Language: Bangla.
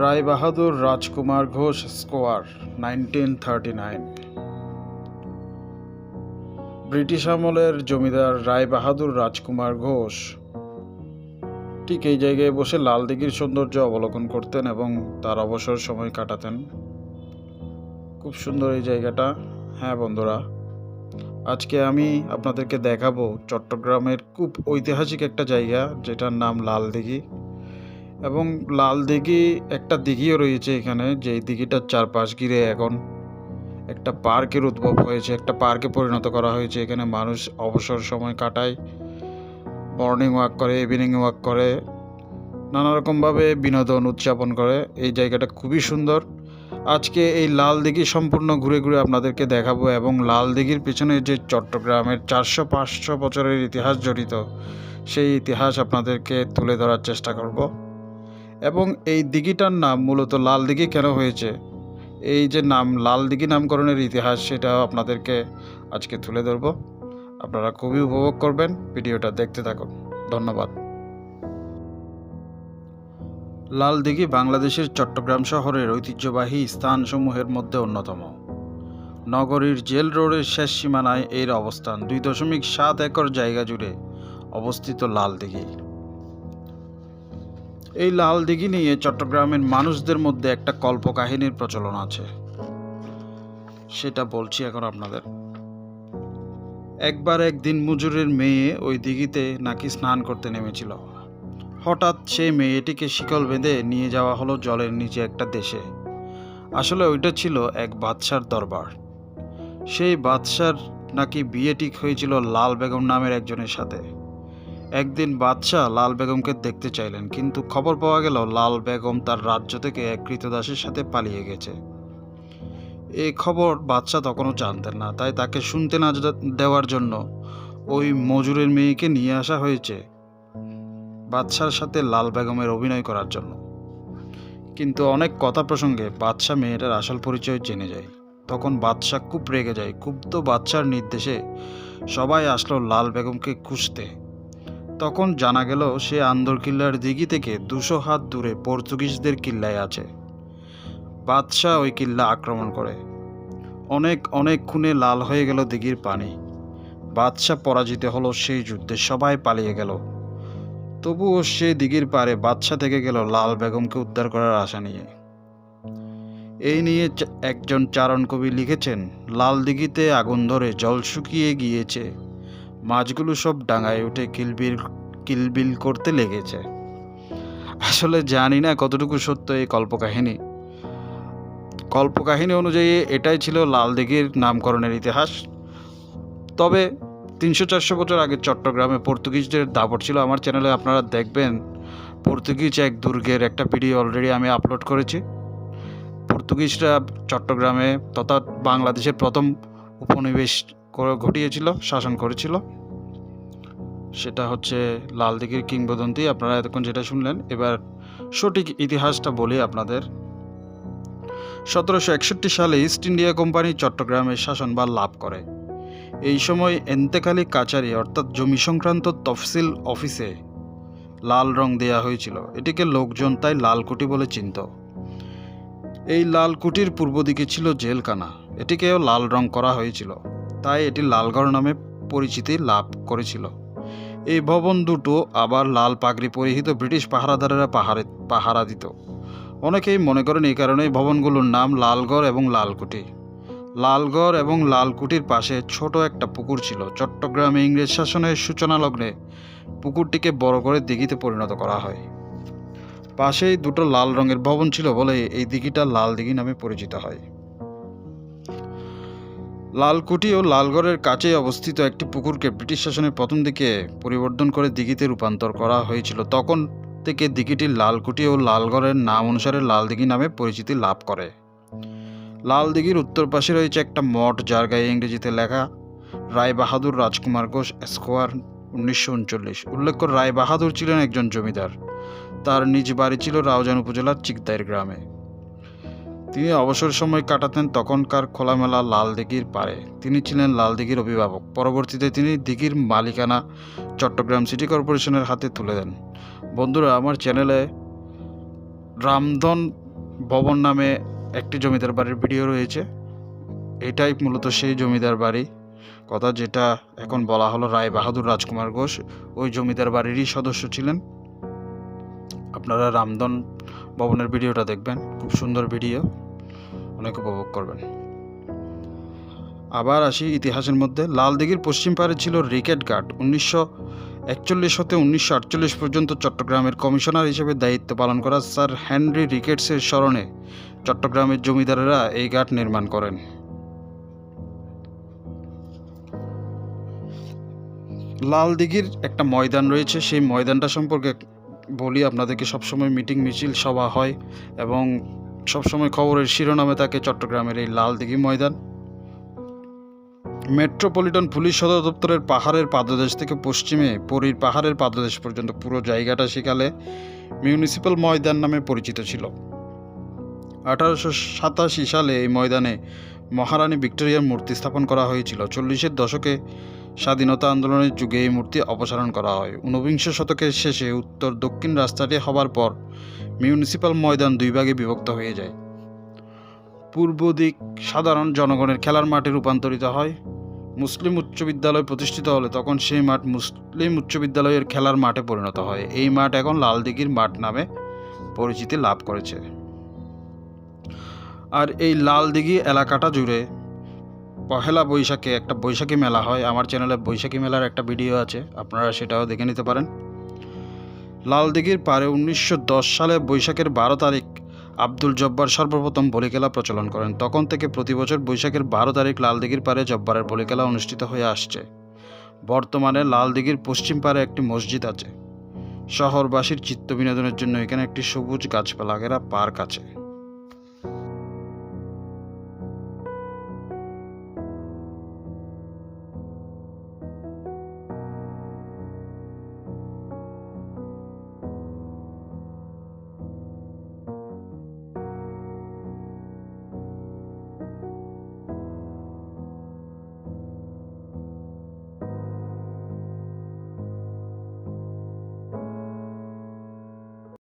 Rai Bahadur, Rajkumar Ghosh, square nineteen thirty nine British আমলের জমিদার রায় বাহাদুর, রাজকুমার ঘোষ ঠিক এই জায়গায় বসে লাল দিঘির সৌন্দর্য অবলোকন করতেন এবং তার অবসর সময় কাটাতেন। খুব সুন্দর এই জায়গাটা। হ্যাঁ বন্ধুরা, আজকে আমি আপনাদেরকে দেখাবো চট্টগ্রামের খুব ঐতিহাসিক একটা জায়গা, যেটার নাম লাল দিঘি। এবং লাল দিঘি একটা দিঘিও রয়েছে এখানে, যেই দিঘিটার চারপাশ ঘিরে এখন একটা পার্কের উদ্ভব হয়েছে, একটা পার্কে পরিণত করা হয়েছে। এখানে মানুষ অবসর সময় কাটায়, মর্নিং ওয়াক করে, ইভিনিং ওয়াক করে, নানা রকমভাবে বিনোদন উদযাপন করে। এই জায়গাটা খুবই সুন্দর। আজকে এই লাল দিঘি সম্পূর্ণ ঘুরে ঘুরে আপনাদেরকে দেখাবো এবং লাল দিঘির পিছনে যে চট্টগ্রামের চারশো পাঁচশো বছরের ইতিহাস জড়িত, সেই ইতিহাস আপনাদেরকে তুলে ধরার চেষ্টা করব। এবং এই দিঘিটার নাম মূলত লাল দিঘি কেন হয়েছে? এই যে নাম, লাল দিঘি নামকরণের ইতিহাস সেটাও আপনাদেরকে আজকে তুলে ধরব। আপনারা খুবই উপভোগ করবেন, ভিডিওটা দেখতে থাকুন। ধন্যবাদ। লাল দিঘি বাংলাদেশের চট্টগ্রাম শহরের ঐতিহ্যবাহী স্থানসমূহের মধ্যে অন্যতম। নগরীর জেল রোডের শেষ সীমানায় এর অবস্থান দুই দশমিক সাত একর জায়গা জুড়ে অবস্থিত লাল দিঘি। এই লাল দিঘি নিয়ে চট্টগ্রামের মানুষদের মধ্যে একটা কল্পকাহিনীর প্রচলন আছে। সেটা বলছি এখন আপনাদের। একবার একদিন মুজুরের মেয়ে ওই দিঘিতে নাকি স্নান করতে নেমেছিল। হঠাৎ সেই মেয়েটিকে শিকল বেঁধে নিয়ে যাওয়া হলো জলের নিচে একটা দেশে। আসলে ওইটা ছিল এক বাদশার দরবার। সেই বাদশার নাকি বিয়ে ঠিক হয়েছিল লাল বেগম নামের একজনের সাথে। একদিন বাদশাহ লাল বেগমকে দেখতে চাইলেন, কিন্তু খবর পাওয়া গেল লাল বেগম তার রাজ্য থেকে এক কৃতদাসের সাথে পালিয়ে গেছে। এই খবর বাদশাহ তখনও জানতেন না, তাই তাকে শুনতে না দেওয়ার জন্য ওই মজুরের মেয়েকে নিয়ে আসা হয়েছে বাদশার সাথে লাল বেগমের অভিনয় করার জন্য। কিন্তু অনেক কথা প্রসঙ্গে বাদশাহ মেয়েটার আসল পরিচয় জেনে যায়। তখন বাদশাহ খুব রেগে যায়। ক্ষুব্ধ বাদশার নির্দেশে সবাই আসলো লাল বেগমকে খুঁজতে। তখন জানা গেল সে আন্দর কিল্লার দিঘি থেকে দুশো হাত দূরে পর্তুগিজদের কিল্লায় আছে। বাদশাহ ওই কিল্লা আক্রমণ করে। অনেক অনেক খুনে লাল হয়ে গেল দিঘির পানি। বাদশাহ পরাজিত হলো সেই যুদ্ধে, সবাই পালিয়ে গেল। তবুও সে দিঘির পারে বাদশাহ থেকে গেল লাল বেগমকে উদ্ধার করার আশা নিয়ে। এই নিয়ে একজন চারণ কবি লিখেছেন, লাল দিঘিতে আগুন ধরে জল শুকিয়ে গিয়েছে। মাছগুলো সব ডাঙায় উঠে কিলবিল কিলবিল করতে লেগেছে। আসলে জানি না কতটুকু সত্য এই কল্পকাহিনী। কল্পকাহিনী অনুযায়ী এটাই ছিল লাল দিঘির নামকরণের ইতিহাস। তবে তিনশো চারশো বছর আগে চট্টগ্রামে পর্তুগিজদের দাপট ছিল। আমার চ্যানেলে আপনারা দেখবেন, পর্তুগিজ এক দুর্গের একটা ভিডিও অলরেডি আমি আপলোড করেছি। পর্তুগিজরা চট্টগ্রামে তথা বাংলাদেশের প্রথম উপনিবেশ ঘটিয়েছিল, শাসন করেছিল। সেটা হচ্ছে লাল দিঘির কিংবদন্তি, আপনারা এতক্ষণ যেটা শুনলেন, এবার সঠিক ইতিহাসটা বলি আপনাদের। সতেরোশো একষট্টি সালে ইস্ট ইন্ডিয়া কোম্পানি চট্টগ্রামের শাসনভার লাভ করে। এই সময় এন্তেকালি কাচারি, অর্থাৎ জমি সংক্রান্ত তফসিল অফিসে লাল রং দেয়া হয়েছিল। এটিকে লোকজন তাই লালকুটি বলে চিনত। এই লালকুটির পূর্ব দিকে ছিল জেলখানা। এটিকেও লাল রং করা হয়েছিল। তাই এটি লালগড় নামে পরিচিতি লাভ করেছিল। এই ভবন দুটো আবার লাল পাগড়ি পরিহিত ব্রিটিশ পাহারাদারেরা পাহারে পাহারা দিত। অনেকেই মনে করেন এই কারণেই ভবনগুলোর নাম লালগড় এবং লালকুটি লালগড় এবং লালকুটির পাশে ছোট একটা পুকুর ছিল। চট্টগ্রামে ইংরেজ শাসনের সূচনা লগ্নে পুকুরটিকে বড় করে দিঘিতে পরিণত করা হয়। পাশেই দুটো লাল রঙের ভবন ছিল বলে এই দিঘিটা লাল দিঘি নামে পরিচিত হয়। লালকুটি ও লালগড়ের কাছেই অবস্থিত একটি পুকুরকে ব্রিটিশ শাসনের প্রথম দিকে পরিবর্তন করে দিঘিতে রূপান্তর করা হয়েছিল। তখন থেকে দিঘিটি লালকুটি ও লালগড়ের নাম অনুসারে লালদিঘি নামে পরিচিতি লাভ করে। লালদিঘির উত্তর পাশে রয়েছে একটা মঠ, যার গায়ে ইংরেজিতে লেখা রায় বাহাদুর রাজকুমার ঘোষ স্কোয়ার উনিশশো উনচল্লিশ। উল্লেখ্য রায় বাহাদুর ছিলেন একজন জমিদার। তার নিজ বাড়ি ছিল রাউজান উপজেলার চিকদাইর গ্রামে। তিনি অবসর সময় কাটাতেন তখনকার খোলামেলা লাল দিঘির পারে তিনি ছিলেন লাল দিঘির অভিভাবক। পরবর্তীতে তিনি দিঘির মালিকানা চট্টগ্রাম সিটি কর্পোরেশনের হাতে তুলে দেন। বন্ধুরা, আমার চ্যানেলে রামধন ভবন নামে একটি জমিদার বাড়ির ভিডিও রয়েছে। এটাই মূলত সেই জমিদার বাড়ি। কথা যেটা এখন বলা হলো রায় বাহাদুর রাজকুমার ঘোষ। ওই জমিদার বাড়িরই সদস্য ছিলেন। আপনারা রামদন ভবনের ভিডিওটা দেখবেন। খুব সুন্দর ভিডিও। অনেক উপভোগ করবেন। আবার আসি ইতিহাসের মধ্যে। লালদিঘির পশ্চিম পাড়ে ছিল রিকেট ঘাট। উনিশশো একচল্লিশ হতে উনিশশো আটচল্লিশ পর্যন্ত চট্টগ্রামের কমিশনার হিসেবে দায়িত্ব পালন করা স্যার হেনরি রিকেটসের স্মরণে চট্টগ্রামের জমিদারেরা এই ঘাট নির্মাণ করেন। লালদিঘির একটা ময়দান রয়েছে। সেই ময়দানটা সম্পর্কে বলি, আপনাদেরকে সবসময় মিটিং মিছিল সভা হয় এবং সবসময় খবরের শিরোনামে থাকে চট্টগ্রামের এই লালদিঘি ময়দান। মেট্রোপলিটন পুলিশ সদর দপ্তরের পাহাড়ের পাদদেশ থেকে পশ্চিমে, পরীর পাহাড়ের পাদদেশ পর্যন্ত পুরো জায়গাটা সেকালে মিউনিসিপ্যাল ময়দান নামে পরিচিত ছিল। আঠারোশো সাতাশি সালে এই ময়দানে মহারানী ভিক্টোরিয়ার মূর্তি স্থাপন করা হয়েছিল। চল্লিশের দশকে স্বাধীনতা আন্দোলনের যুগে এই মূর্তি অপসারণ করা হয়। ঊনবিংশ শতকের শেষে উত্তর দক্ষিণ রাস্তাটি হবার পর মিউনিসিপ্যাল ময়দান দুই ভাগে বিভক্ত হয়ে যায়। পূর্ব দিক সাধারণ জনগণের খেলার মাঠে রূপান্তরিত হয়। মুসলিম উচ্চ বিদ্যালয় প্রতিষ্ঠিত হলে তখন সেই মাঠ মুসলিম উচ্চ বিদ্যালয়ের খেলার মাঠে পরিণত হয়। এই মাঠ এখন লালদিঘির মাঠ নামে পরিচিতি লাভ করেছে। আর এই লালদিঘি এলাকাটা জুড়ে পহেলা বৈশাখে একটা বৈশাখী মেলা হয়। আমার চ্যানেলে বৈশাখী মেলার একটা ভিডিও আছে, আপনারা সেটাও দেখে নিতে পারেন। লালদিঘির পারে উনিশশো দশ সালে বৈশাখের বারো তারিখ আব্দুল জব্বার সর্বপ্রথম বলিখেলা প্রচলন করেন। তখন থেকে প্রতি বছর বৈশাখের বারো তারিখ লালদিঘির পারে জব্বারের বলিখেলা অনুষ্ঠিত হয়ে আসছে। বর্তমানে লালদিঘির পশ্চিম পারে একটি মসজিদ আছে। শহরবাসীর চিত্ত বিনোদনের জন্য এখানে একটি সবুজ গাছপালা ঘেরা পার্ক আছে।